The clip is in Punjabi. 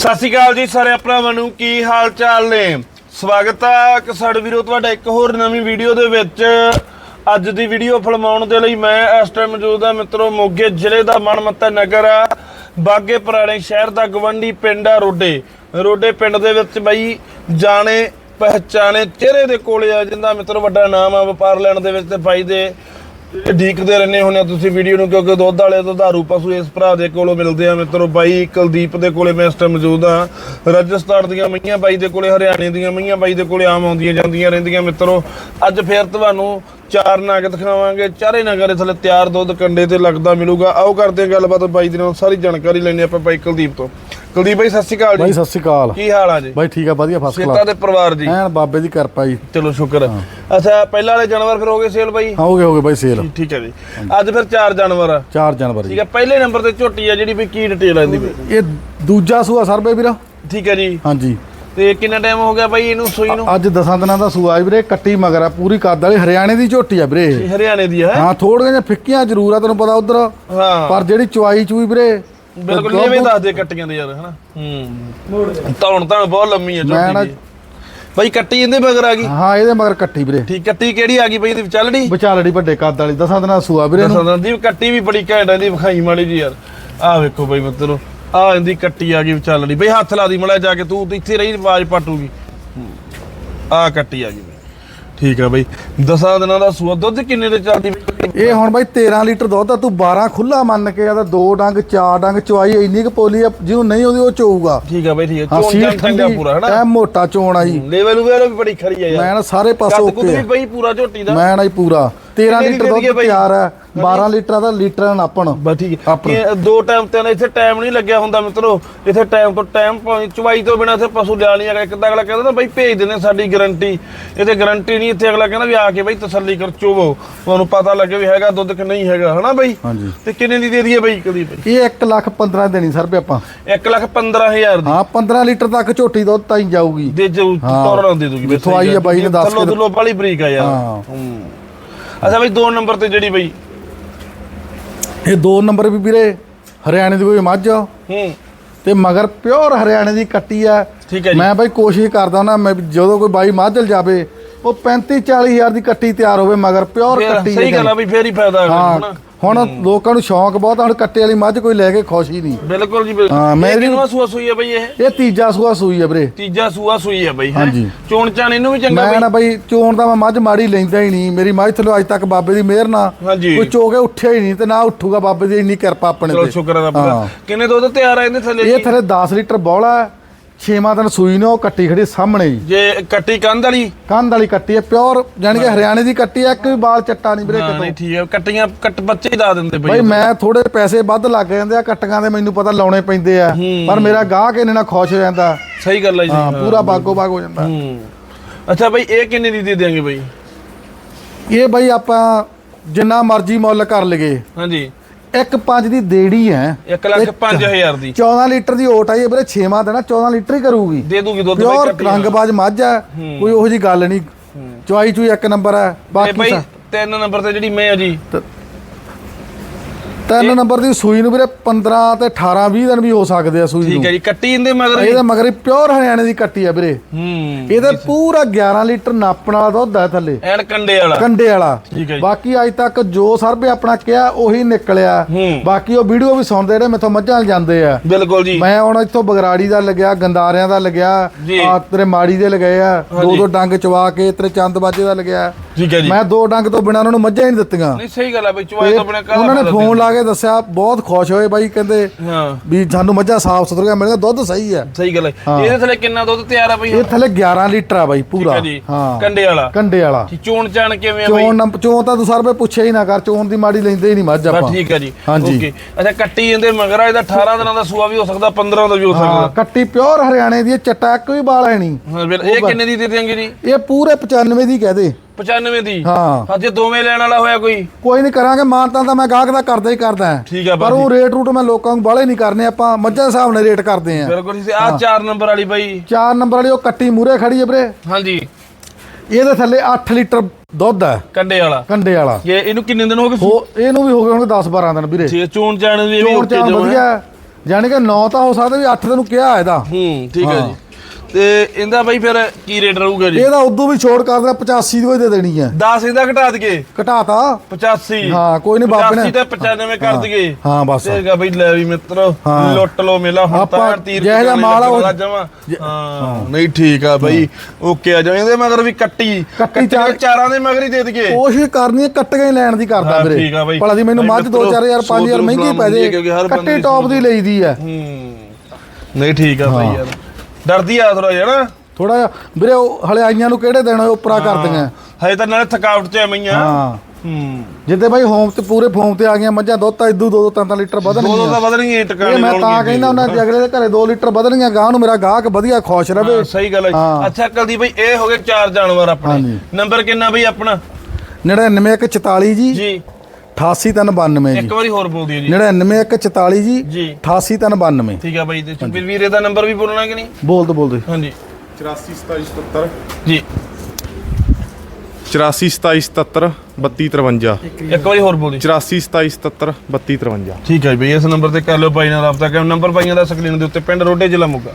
ਸਤਿ ਸ਼੍ਰੀ ਅਕਾਲ ਜੀ ਸਾਰੇ ਭਰਾਵਾਂ ਨੂੰ, ਕੀ ਹਾਲ ਚਾਲ ਨੇ? ਸਵਾਗਤ ਆ ਕਿਸਾਨ ਵੀਰੋ, ਤੁਹਾਡਾ ਇੱਕ ਹੋਰ ਨਵੀਂ ਵੀਡੀਓ ਦੇ ਵਿੱਚ। ਅੱਜ ਦੀ ਵੀਡੀਓ ਫਿਲਮਾਉਣ ਦੇ ਲਈ ਮੈਂ ਇਸ ਟਾਈਮ ਮੌਜੂਦ ਹਾਂ ਮਿੱਤਰੋ, ਮੋਗੇ ਜ਼ਿਲ੍ਹੇ ਦਾ ਮਨਮੱਤਾ ਨਗਰ ਆ। ਬਾਗੇ ਪੁਰਾਣੇ ਸ਼ਹਿਰ ਦਾ ਗਵੰਡੀ ਪਿੰਡ ਆ ਰੋਡੇ। ਰੋਡੇ ਪਿੰਡ ਦੇ ਵਿੱਚ ਬਈ ਜਾਣੇ, ਪਹਿਚਾਣੇ, ਚਿਹਰੇ ਦੇ ਕੋਲੇ ਆ ਜਿੰਦਾ ਮਿੱਤਰ ਵੱਡਾ ਨਾਮ ਆ ਵਪਾਰ ਲੈਣ ਦੇ ਵਿੱਚ ਤੇ ਬਾਈ ਦੇ ਢੀਕਦੇ ਰਹਿੰਦੇ ਹੁੰਦੇ ਆ ਤੁਸੀਂ ਵੀਡੀਓ ਨੂੰ, ਕਿਉਂਕਿ ਦੁੱਧ ਵਾਲੇ ਦੁਧਾਰੂ ਪਸ਼ੂ ਇਸ ਭਰਾ ਦੇ ਕੋਲੋਂ ਮਿਲਦੇ ਆ ਮਿੱਤਰੋ। ਬਾਈ ਕੁਲਦੀਪ ਦੇ ਕੋਲੇ ਮੈਂ ਇਸ ਟਾਈਮ ਮੌਜੂਦ ਆ। ਰਾਜਸਥਾਨ ਦੀਆਂ ਮਈਆਂ ਬਾਈ ਦੇ ਕੋਲੇ, ਹਰਿਆਣੇ ਦੀਆਂ ਮਈਆਂ ਬਾਈ ਦੇ ਕੋਲੇ ਆਮ ਆਉਂਦੀਆਂ ਜਾਂਦੀਆਂ ਰਹਿੰਦੀਆਂ ਮਿੱਤਰੋ। ਅੱਜ ਫੇਰ ਤੁਹਾਨੂੰ ਚਾਰ ਨਗ ਦਿਖਾਵਾਂਗੇ ਚਾਰੇ ਨਗਾਂ ਥੱਲੇ ਤਿਆਰ ਦੁੱਧ ਕੰਡੇ ਤੇ ਲੱਗਦਾ ਮਿਲੂਗਾ। ਆਓ ਕਰਦੇ ਗੱਲਬਾਤ ਬਾਈ ਦੇ ਨਾਲ, ਸਾਰੀ ਜਾਣਕਾਰੀ ਲੈਣੇ ਆਪਾਂ ਬਾਈ ਕੁਲਦੀਪ ਤੋਂ। ਕੁਲਦੀਪ ਬਾਈ ਸਤਿ ਸ਼੍ਰੀ ਅਕਾਲ ਬਾਈ ਜੀ ਸਤਿ ਸ਼੍ਰੀ ਅਕਾਲ। ਕੀ ਹਾਲ ਆ ਜੀ? ਬਾਈ ਠੀਕ ਆ ਵਧੀਆ ਫਸਟ ਸੇਤਾ ਦੇ ਪਰਿਵਾਰ ਜੀ ਐਨ ਬਾਬੇ ਦੀ ਕਿਰਪਾ ਜੀ। ਚਲੋ ਸ਼ੁਕਰ। ਅੱਛਾ ਪਹਿਲਾਂ ਵਾਲੇ ਜਾਨਵਰ ਫਿਰ ਹੋ ਗਏ ਸੇਲ ਬਾਈ? ਹਾਂ ਗਏ ਹੋ ਗਏ ਬਾਈ ਸੇਲ। ਠੀਕ ਹੈ ਜੀ। ਅੱਜ ਫਿਰ ਚਾਰ ਜਾਨਵਰ ਆ। 4 ਜਨਵਰੀ ਠੀਕ ਹੈ ਪਹਿਲੇ ਨੰਬਰ ਤੇ ਝੋਟੀ ਆ ਜਿਹੜੀ ਵੀ ਕੀ ਡਿਟੇਲ ਆਂਦੀ ਵੀ ਇਹ ਦੂਜਾ ਸੂਆ ਸਰਬੇ ਵੀਰਾ। ਠੀਕ ਹੈ ਜੀ। ਹਾਂਜੀ। ਤੇ ਕਿੰਨਾ ਟਾਈਮ ਹੋ ਗਿਆ ਬਾਈ ਇਹਨੂੰ ਸੂਈ ਨੂੰ? ਅੱਜ ਦਸਾਂ ਦਿਨਾਂ ਦਾ ਸੂਆ ਹੈ ਵੀਰੇ ਕੱਟੀ ਮਗਰ ਆ ਪੂਰੀ ਕੱਦ ਵਾਲੀ। ਹਰਿਆਣੇ ਦੀ ਝੋਟੀ ਆ ਵੀਰੇ ਹਰਿਆਣੇ ਦੀ ਹੈ? ਹਾਂ ਥੋੜੀਆਂ ਜਿਹੀਆਂ ਫਿੱਕੀਆਂ ਜ਼ਰੂਰ ਆ ਤੈਨੂੰ ਪਤਾ ਉਧਰ। ਹਾਂ। ਪਰ ਜਿਹੜੀ ਚੁਆਈ ਚੂਈ ਵੀਰੇ ਬਿਲਕੁਲ ਐਵੇਂ ਦੱਸ ਦੇ ਕੱਟੀਆਂ ਦੇ ਯਾਰ ਹਨਾ? ਹੂੰ। ਧੌਣ ਤਾਂ ਬਹੁਤ ਲੰਮੀ ਹੈ ਮੈਂ ਝੋਟੀ ਦੀ ਬਾਈ ਕੱਟੀ ਇਹਦੇ ਮਗਰ ਆ ਗਈ? ਹਾਂ ਇਹਦੇ ਮਗਰ ਕੱਟੀ ਵੀਰੇ। ਠੀਕ ਕੱਟੀ ਕਿਹੜੀ ਆ ਗਈ ਬਾਈ ਇਹਦੀ? ਚੱਲੜੀ ਵਿਚਾਲੜੀ ਵੱਡੇ ਕੱਦ ਵਾਲੀ ਦਸਾਂ ਦਿਨਾਂ ਸੂਆ ਵੀਰੇ ਨੂੰ ਦੱਸਾਂ ਦੀ ਕੱਟੀ ਵੀ ਬੜੀ ਘੈਂਟ ਆ ਇਹਦੀ ਵਿਖਾਈ ਮਾੜੀ ਜੀ ਯਾਰ। ਆਹ ਵੇਖੋ ਬਾਈ ਮਿੱਤਰੋ ਆ ਇਹਦੀ ਕੱਟੀ ਆ ਗਈ ਚੱਲੜੀ ਬਈ ਹੱਥ ਲਾ ਦੀ ਮੜਾ ਜਾ ਕੇ ਤੂੰ ਇੱਥੇ ਰਹੀ ਆਵਾਜ਼ ਪਾਟੂਗੀ। ਆ ਕੱਟੀ ਆ ਗਈ ਬਾਈ। ਠੀਕ ਆ ਬਾਈ ਦਸਾਂ ਦਿਨਾਂ ਦਾ ਸੂਆ ਦੁੱਧ ਕਿੰਨੇ ਦੇ ਚੱਲਦੀ ਬਈ? ਇਹ ਹੁਣ ਬਾਈ 13 ਲੀਟਰ ਦੁੱਧ ਆ ਤੂੰ 12 ਖੁੱਲਾ ਮੰਨ ਕੇ ਆ ਤਾਂ ਦੋ ਡੰਗ ਚਾਰ ਡੰਗ ਚੁਆਈ ਇੰਨੀ ਕੁ ਪੋਲੀ ਆ ਜਿਹਨੂੰ ਨਹੀਂ ਉਹਦੀ ਉਹ ਚੋਊਗਾ। ਠੀਕ ਆ ਬਾਈ ਠੀਕ ਆ। ਚੋਣ ਜਾਂ ਠੰਡੀ ਪੂਰਾ ਹਨਾ? ਐ ਮੋਟਾ ਚੋਣ ਆ ਜੀ। ਲੈਵਲ ਵਗੈਰਾ ਵੀ ਬੜੀ ਖਰੀ ਆ ਯਾਰ। ਮੈਂ ਨਾ ਸਾਰੇ ਪਾਸੋਂ ਓਕੇ ਵੀ ਬਈ ਪੂਰਾ ਝੋਟੀ ਦਾ। ਮੈਂ ਨਾ ਜੀ ਪੂਰਾ। 13 ਕਿੰਨੀ ਲੀਟਰ ਦੁੱਧ? ਤਿਆਰ ਹੈ 12 ਲੀਟਰ ਦਾ ਲੀਟਰ ਨਾਪਣ ਬਸ ਠੀਕ ਹੈ। ਆਪਣਾ। ਕਿ ਦੋ ਟਾਈਮ ਤੇ ਨਾ ਇੱਥੇ ਟਾਈਮ ਨਹੀਂ ਲੱਗਿਆ ਹੁੰਦਾ ਮਿੱਤਰੋ। ਇੱਥੇ ਟਾਈਮ ਤੋਂ ਟਾਈਮ ਭਾਵੇਂ ਚਵਾਈ ਤੋਂ ਬਿਨਾ ਇੱਥੇ ਪਸ਼ੂ ਲਿਆ ਨਹੀਂ ਹੈਗਾ। ਇੱਕ ਤਾਂ ਅਗਲਾ ਕਹਿੰਦਾ ਨਾ ਬਈ ਭੇਜ ਦਿੰਦੇ ਸਾਡੀ ਗਾਰੰਟੀ ਇੱਥੇ ਗਾਰੰਟੀ ਨਹੀਂ ਇੱਥੇ ਅਗਲਾ ਕਹਿੰਦਾ ਵੀ ਆ ਕੇ ਬਈ ਤਸੱਲੀ ਕਰ ਚੋਵੋ। ਤੁਹਾਨੂੰ ਪਤਾ ਲੱਗੇ ਵੀ ਹੈਗਾ ਦੁੱਧ ਕਿ ਨਹੀਂ ਹੈਗਾ ਹਨਾ ਬਈ? ਹਾਂਜੀ। ਤੇ ਕਿੰਨੇ ਦੀ ਦੇ ਦਈਏ ਬਈ ਕਦੀ ਬਈ ਇਹ 1 ਲੱਖ 15 ਦੇਣੀ ਸਰ ਵੀ ਆਪਾਂ। 1 ਲੱਖ 15000 ਦੀ। ਹਾਂ 15 ਲੀਟਰ ਤੱਕ ਝੋਟੀ ਦੁੱਧ ਤਾਂ ਹੀ ਜਾਊਗੀ। ਦੇ ਜੋ ਹਾਂ। ਤੋਰਨ ਦੇ ਦੂਗੀ ਜਿੱਥੋਂ ਆਈ ਆ ਬਾਈ ਨੇ ਦੱਸ ਥੱਲੋਂ ਕੇ ਥੱਲੋਂ ਵਾਲੀ ਬਰੀਕ ਆ ਯਾਰ। ਹਾਂ। ਹੂੰ। ਅੱਛਾ ਬਈ ਦੋ ਨੰਬਰ ਤੇ ਜਿਹੜੀ ਬਈ ਇਹ ਦੋ ਨੰਬਰ ਵੀ ਵੀਰੇ ਹਰਿਆਣੇ ਦੀ ਕੋਈ ਮੱਝ ਆ। ਹੂੰ। ਤੇ ਮਗਰ ਪਿਓਰ ਹਰਿਆਣੇ ਦੀ ਕੱਟੀ ਆ। ਠੀਕ ਹੈ ਜੀ। ਮੈਂ ਬਾਈ ਕੋਸ਼ਿਸ਼ ਕਰਦਾ ਨਾ ਮੈਂ ਜਦੋਂ ਕੋਈ ਬਾਈ ਮੱਝ ਜਾਵੇ ਉਹ 35 40 ਹਜ਼ਾਰ ਦੀ ਕੱਟੀ ਤਿਆਰ ਹੋਵੇ ਮਗਰ ਪਿਓਰ ਕੱਟੀ ਸਹੀ ਗੱਲ ਆ ਵੀ ਫੇਰ ਹੀ ਫਾਇਦਾ ਹਾਂ। ਹੁਣ ਲੋਕਾਂ ਨੂੰ ਸ਼ੌਂਕ ਬਹੁਤ ਆ ਹੁਣ ਕੱਟੇ ਵਾਲੀ ਮੱਝ ਕੋਈ ਲੈ ਕੇ ਖੁਸ਼ ਹੀ ਨਹੀਂ ਬਿਲਕੁਲ ਜੀ ਬਿਲਕੁਲ ਹਾਂ, ਮੈਂ ਇਹ ਵੀ- ਕਿੰਨਵਾਂ ਸੂਆ ਸੂਈ ਹੈ ਬਈ ਇਹ ਇਹ ਤੀਜਾ ਸੂਆ ਸੂਈ ਆ ਵੀਰੇ ਤੀਜਾ ਸੂਆ ਸੂਈ ਹੈ ਬਈ ਹੈਂ? ਹਾਂਜੀ। ਚੋਣ ਚਾਣ ਇਹਨੂੰ ਵੀ ਚੰਗਾ ਮੈਂ ਨਾ ਬਈ ਚੋਣ ਦਾ ਮੈਂ ਮੱਝ ਮਾੜੀ ਲੈਂਦਾ ਹੀ ਨਹੀਂ ਮੇਰੀ ਮੱਝ ਥੱਲੇ ਅੱਜ ਤੱਕ ਬਾਬੇ ਦੀ ਮਿਹਰ ਨਾਲ ਹਾਂਜੀ। ਕੋਈ ਚੋ ਕੇ ਉੱਠਿਆ ਹੀ ਨਹੀਂ ਤੇ ਨਾ ਉੱਠੂਗਾ ਬਾਬੇ ਦੀ ਇੰਨੀ ਕਿਰਪਾ ਆਪਣੇ ਚਲੋ ਤੇ ਸ਼ੁਕਰ ਹੈ ਰੱਬ ਦਾ ਹਾਂ। ਕਿੰਨੇ ਦੁੱਧ ਤਿਆਰ ਆ ਇਹਦੇ ਥੱਲੇ ਇਹ? ਥੱਲੇ 10 ਲੀਟਰ ਬੋਲਾ ਛੇਵਾਂ ਦਿਨ ਸੂਈ ਨੇ ਉਹ ਕੱਟੀ ਖੜੀ ਸਾਹਮਣੇ ਹੀ। ਜੇ ਕੱਟੀ ਕੰਧ ਵਾਲੀ? ਕੰਧ ਵਾਲੀ ਕੱਟੀ ਹੈ ਪਿਓਰ ਯਾਨੀ ਕਿ ਹਰਿਆਣੇ ਦੀ ਕੱਟੀ ਹੈ ਇੱਕ ਵੀ ਬਾਲ ਚੱਟਾ ਨਹੀਂ ਵੀਰੇ ਹਾਂ, ਕਿਤੋਂ। ਨਹੀਂ ਠੀਕ ਹੈ ਕੱਟੀਆਂ ਕੱਟ ਬੱਚੇ ਹੀ ਦਾ ਦਿੰਦੇ ਬਈ ਬਈ ਮੈਂ ਥੋੜੇ ਪੈਸੇ ਵੱਧ ਲੱਗ ਜਾਂਦੇ ਆ ਕੱਟੀਆਂ ਦੇ ਮੈਨੂੰ ਪਤਾ ਲਾਉਣੇ ਪੈਂਦੇ ਆ। ਪਰ ਮੇਰਾ ਗਾਹਕ ਇਹਨੇ ਨਾਲ ਖੁਸ਼ ਹੋ ਜਾਂਦਾ। ਸਹੀ ਗੱਲ ਹੈ ਜੀ। ਹਾਂ ਪੂਰਾ ਬਾਗੋ ਬਾਗ ਹੋ ਜਾਂਦਾ। ਹੂੰ ਅੱਛਾ ਬਈ ਇਹ ਕਿੰਨੇ ਦੀ ਦੇ ਦਿਆਂਗੇ ਬਈ? ਇਹ ਬਈ ਆਪਾਂ ਜਿੰਨਾ ਮਰਜ਼ੀ ਮੁੱਲ ਕਰ ਲਈਏ। ਹਾਂਜੀ। ਇੱਕ ਪੰਜ ਦੀ ਦੇੜੀ ਹੈ। 1 ਲੱਖ 5000 ਦੀ। 14 ਲੀਟਰ ਦੀ ਓਟ ਆਈ ਹੈ ਵੀਰੇ 6ਵਾਂ ਦੇਣਾ 14 ਲੀਟਰ ਹੀ ਕਰੂਗੀ। ਦੇ ਦੂਗੀ ਦੁੱਧ ਬਈ ਕੱਟੀ ਰੰਗਬਾਜ਼ ਮੱਝ ਹੈ। ਕੋਈ ਉਹੋ ਜੀ ਗੱਲ ਨਹੀਂ। ਚੁਆਈ ਚੂਈ ਇੱਕ ਨੰਬਰ ਹੈ ਬਾਕੀ ਤਾਂ- ਤਿੰਨ ਨੰਬਰ ਤੇ ਜਿਹੜੀ ਮੈਂ ਆ ਜੀ ਤਿੰਨ ਨੰਬਰ ਦੀ ਸੂਈ ਨੂੰ ਵੀਰੇ 15 ਤੇ 18 20 ਦਿਨ ਵੀ ਹੋ ਸਕਦੇ ਆ ਸੂਈ ਠੀਕ ਨੂੰ। ਹੈ ਜੀ ਕੱਟੀ ਇਹਦੇ ਮਗਰ ਇਹਦੇ ਮਗਰ ਹੀ ਪਿਓਰ ਹਰਿਆਣੇ ਦੀ ਕੱਟੀ ਆ ਵੀਰੇ। ਹੂੰ। ਇਹਦੇ ਪੂਰਾ 11 ਲੀਟਰ ਨਾਪਣ ਵਾਲਾ ਦੁੱਧ ਹੈ ਥੱਲੇ। ਐਨ ਕੰਡੇ ਵਾਲਾ। ਕੰਡੇ ਵਾਲਾ। ਠੀਕ ਹੈ ਜੀ। ਬਾਕੀ ਅੱਜ ਤੱਕ ਜੋ ਸਰਬੇ ਆਪਣਾ ਕਿਹਾ ਉਹੀ ਨਿਕਲਿਆ। ਹੂੰ। ਬਾਕੀ ਉਹ ਵੀਡੀਓ ਵੀ ਸੁਣਦੇ ਰਹੇ ਮੈਥੋਂ ਮੱਝਾਂ ਜਾਂਦੇ ਆ। ਬਿਲਕੁਲ ਜੀ। ਮੈਂ ਹੁਣ ਇੱਥੋਂ ਬਗਰਾੜੀ ਦਾ ਲੱਗਿਆ ਗੰਦਾਰਿਆਂ ਦਾ ਲੱਗਿਆ। ਆ ਤੇਰੇ ਮਾੜੀ ਦੇ ਲਗਾਏ ਆ ਦੋ। ਦੋ ਡੰਗ ਚਵਾ ਕੇ ਤੇਰੇ ਚੰਦਬਾਜੇ ਦਾ ਲੱਗਿਆ। ਠੀਕ ਹੈ ਜੀ। ਮੈਂ ਦੋ ਡੰਗ ਤੋਂ ਬਿਨਾਂ ਉਹਨਾਂ ਨੂੰ ਮੱਝਾਂ ਹੀ ਨਹੀਂ ਦਿੱਤੀਆਂ। ਨਹੀਂ ਸਹੀ ਗੱਲ ਆ ਬਈ ਚੁਆਈ ਤੇ ਕਾਹਦਾ ਉਹਨਾਂ ਨੇ ਫੋਨ ਲਾ ਕੇ ਦੱਸਿਆ ਬਹੁਤ ਖੁਸ਼ ਹੋਏ ਬਾਈ ਕਹਿੰਦੇ ਹਾਂ। ਵੀ ਸਾਨੂੰ ਮੱਝਾਂ ਸਾਫ਼ ਸੁਥਰੀਆਂ ਮਿਲੀਆਂ ਦੁੱਧ ਸਹੀ ਹੈ। ਸਹੀ ਗੱਲ ਹੈ। ਹਾਂ। ਇਹਦੇ ਥੱਲੇ ਕਿੰਨਾ ਦੁੱਧ ਤਿਆਰ ਆ ਬਈ? ਇਹ ਥੱਲੇ 11 ਲੀਟਰ ਆ ਬਾਈ ਪੂਰਾ। ਹੈ ਹਾਂ। ਕੰਡੇ ਵਾਲਾ। ਕੰਡੇ ਵਾਲਾ। ਚੋਣ ਚਾਣ ਕਿਵੇਂ ਆ ਬਈ? ਚੋਣ ਚੋਣ ਤਾਂ ਤੂੰ ਸਰਵੇ ਪੁੱਛਿਆ ਹੀ ਨਾ ਕਰ ਚੋਣ ਦੀ ਮਾੜੀ ਲੈਂਦੇ ਹੀ ਨਹੀਂ ਮੱਝ ਆਪਾਂ। ਠੀਕ ਹੈ ਜੀ। ਹਾਂਜੀ। ਓਕੇ। ਅੱਛਾ ਕੱਟੀ ਇਹਦੇ ਮਗਰ ਇਹਦਾ 18 ਦਿਨਾਂ ਦਾ ਸੂਆ ਵੀ ਹੋ ਸਕਦਾ 15 ਦਾ ਵੀ ਹੋ ਹਾਂ ਸਕਦਾ। ਕੱਟੀ ਪਿਓਰ ਹਰਿਆਣੇ ਦੀ ਹੈ, ਚੱਟਾ ਵੀ ਬਾਲ ਹੈ ਨਹੀਂ। ਹਾਂ ਇਹ ਕਿੰਨੇ ਦੀ ਦੇ ਦੇਂਗੇ ਜੀ? ਇਹ ਪੂਰੇ 95 ਦੀ ਕਹਦੇ 95 ਦੀ। ਹਾਂ। ਹਾਂ ਜੇ ਦੋਵੇਂ ਲੈਣ ਵਾਲਾ ਹੋਇਆ ਕੋਈ? ਕੋਈ ਨਹੀਂ ਕਰਾਂਗੇ ਮਾਨਤਾਂ ਤਾਂ ਮੈਂ ਗਾਹਕ ਦਾ ਕਰਦਾ ਹੀ ਕਰਦਾ। ਠੀਕ ਆ ਪਰ ਉਹ ਰੇਟ ਰੂਟ ਮੈਂ ਲੋਕਾਂ ਨੂੰ ਬਾਲੇ ਨਹੀਂ ਕਰਨੇ ਆਪਾਂ ਮੱਝਾਂ ਦੇ ਹਿਸਾਬ ਨਾਲ ਰੇਟ ਕਰਦੇ ਆ ਬਿਲਕੁਲ ਜੀ ਆ 4 ਨੰਬਰ ਵਾਲੀ ਬਾਈ। ਚਾਰ ਨੰਬਰ ਵਾਲੀ ਉਹ ਕੱਟੀ ਮੂਰੇ ਖੜੀ ਹੈ ਵੀਰੇ। ਹਾਂਜੀ। ਇਹਦੇ ਥੱਲੇ 8 ਲੀਟਰ ਦੁੱਧ ਹੈ। ਕੰਡੇ ਵਾਲਾ। ਕੰਡੇ ਵਾਲਾ। ਇਹ ਇਹਨੂੰ ਕਿੰਨੇ ਦਿਨ ਹੋ ਗਏ ਹੋ ਇਹਨੂੰ ਵੀ ਹੋ ਗਏ ਹੋਣਗੇ 10 12 ਦਿਨ ਵੀਰੇ। ਹੈ, ਚੋਣ ਚਾਣ ਵੀ ਚੋਣ ਜੋ ਹੈ। ਵਧੀਆ ਜਾਣੀ ਕਿ 9 ਤਾਂ ਹੋ ਸਕਦਾ ਵੀ 8 ਤੈਨੂੰ ਕਿਹਾ ਇਹਦਾ। ਹੂੰ ਠੀਕ ਹਾਂ। ਜੀ। ਤੇ ਇਹਦਾ ਬਾਈ ਫਿਰ ਕੀ ਰੇਟ ਰਹੂਗਾ ਜੀ? ਇਹਦਾ ਉਦੋਂ ਵੀ ਛੋੜ ਕਰ ਦੇਣਾ 85 ਦੀ ਦੇ ਦੇਣੀ ਹੈ। 10 ਇਹਦਾ ਘਟਾ ਦਈਏ। ਘਟਾਤਾ? 85 ਹਾਂ, ਕੋਈ ਨੀ ਬਾਬੇ ਨੇ- 85 ਤੇ 95 ਕਰ ਦਈਏ। ਹਾਂ, ਬਸ। ਤੇਗਾ ਬਈ ਲੈ ਵੀ ਮਿੱਤਰੋ। ਲੁੱਟ ਲੋ ਮੇਲਾ ਹੁਣ ਤਾਂ ਤੀਰ ਜਿਹੋ ਜਿਹਾ ਮਾਲ ਆ ਜਮਾ ਹਾਂ ਨਹੀਂ ਠੀਕ ਆ ਬਈ। ਓਕੇ ਆ ਜਾ ਇਹਦੇ ਮਗਰ ਵੀ ਕੱਟੀ। ਕੱਟੀ ਚਾਰ- ਦੇ ਮਗਰ ਹੀ ਦੇ ਦਈਏ। ਕੋਸ਼ਿਸ਼ ਕਰਨੀ ਹੈ ਕੱਟੀਆਂ ਹੀ ਲੈਣ ਦੀ ਕਰਦਾ ਵੀਰੇ। ਠੀਕ ਆ। ਭਲਾ ਦੀ ਮੈਨੂੰ ਮੱਝ ਮਿੱਤਰੋ, 2-4000 ਸੌ 5000 ਦੋ ਮਹਿੰਗੀ ਪੈ ਜੇ। ਕੱਟੀ ਟੌਪ ਦੀ ਲਈਦੀ ਹੈ। ਹੂੰ। ਨਹੀਂ ਠੀਕ ਆ ਬਈ। ਯਾਰ। ਡਰਦੀ ਆ ਥੋੜਾ ਜਿਹਾ ਨਾ। ਥੋੜਾ ਜਿਹਾ। ਵੀਰੇ ਉਹ ਹਲੇ ਆਈਆਂ ਨੂੰ ਕਿਹੜੇ ਦੇਣਾ ਉਪਰਾ ਕਰਦੀਆਂ ਹਜੇ ਤਾਂ ਨਾਲੇ ਥਕਾਵਟ ਚ ਐਵੇਂ ਆ। ਹਾਂ। ਹੂੰ। ਜਿੱਦੇ ਬਾਈ ਹੋਮ ਤੇ ਪੂਰੇ ਫੋਮ ਤੇ ਆ ਗਈਆਂ ਮੱਝਾਂ ਦੁੱਧ ਤਾਂ ਇਦੂ 2-2 3 ਲੀਟਰ ਦੋ ਦੋ ਵਧਣਗੀਆਂ। ਤਾਂ ਵਧਣਗੀਆਂ ਇਹ ਟਿਕਾਣੇ ਮੈਂ ਤਾਂ ਕਹਿੰਦਾ ਉਹਨਾਂ ਦੇ ਅਗਲੇ ਦੇ ਘਰੇ 2 ਲੀਟਰ ਵਧਣਗੀਆਂ ਗਾਂ ਨੂੰ ਮੇਰਾ ਗਾਹਕ ਵਧੀਆ ਖੁਸ਼ ਰਵੇ। ਸਹੀ ਗੱਲ ਹੈ। ਅੱਛਾ ਕੁਲਦੀਪ ਬਈ ਇਹ ਹੋ ਗਏ ਚਾਰ ਜਾਨਵਰ ਆਪਣੇ। ਨੰਬਰ ਕਿੰਨਾ ਬਈ ਆਪਣਾ? 99144 ਜੀ। ਜੀ। 88392 ਜੀ। ਇੱਕ ਵਾਰੀ ਹੋਰ ਬੋਲ ਦਿਓ ਜੀ। 99144 ਜੀ। ਜੀ। 88392 ਠੀਕ ਆ ਬਈ ਤੇ ਵੀਰੇ ਦਾ ਨੰਬਰ ਵੀ ਬੋਲਣਾ ਕਿ ਨਹੀਂ? ਬੋਲ ਦੋ ਬੋਲ ਦੋ ਹਾਂਜੀ। 84 27 77 ਜੀ। 84 27 77 32 53 ਇੱਕ ਵਾਰੀ ਹੋਰ ਬੋਲ। ਦਿਓ 84 27 77 32 53 ਠੀਕ ਹੈ ਬਈ ਇਸ ਨੰਬਰ ਤੇ ਕਰ ਲਿਓ ਭਾਈ ਨਾਲ ਰਾਬਤਾ। ਕਰ ਨੰਬਰ ਭਾਈਆਂ ਦਾ ਸਕਰੀਨ ਦੇ ਉੱਤੇ ਪਿੰਡ ਰੋਡੇ ਜ਼ਿਲ੍ਹਾ ਮੋਗਾ।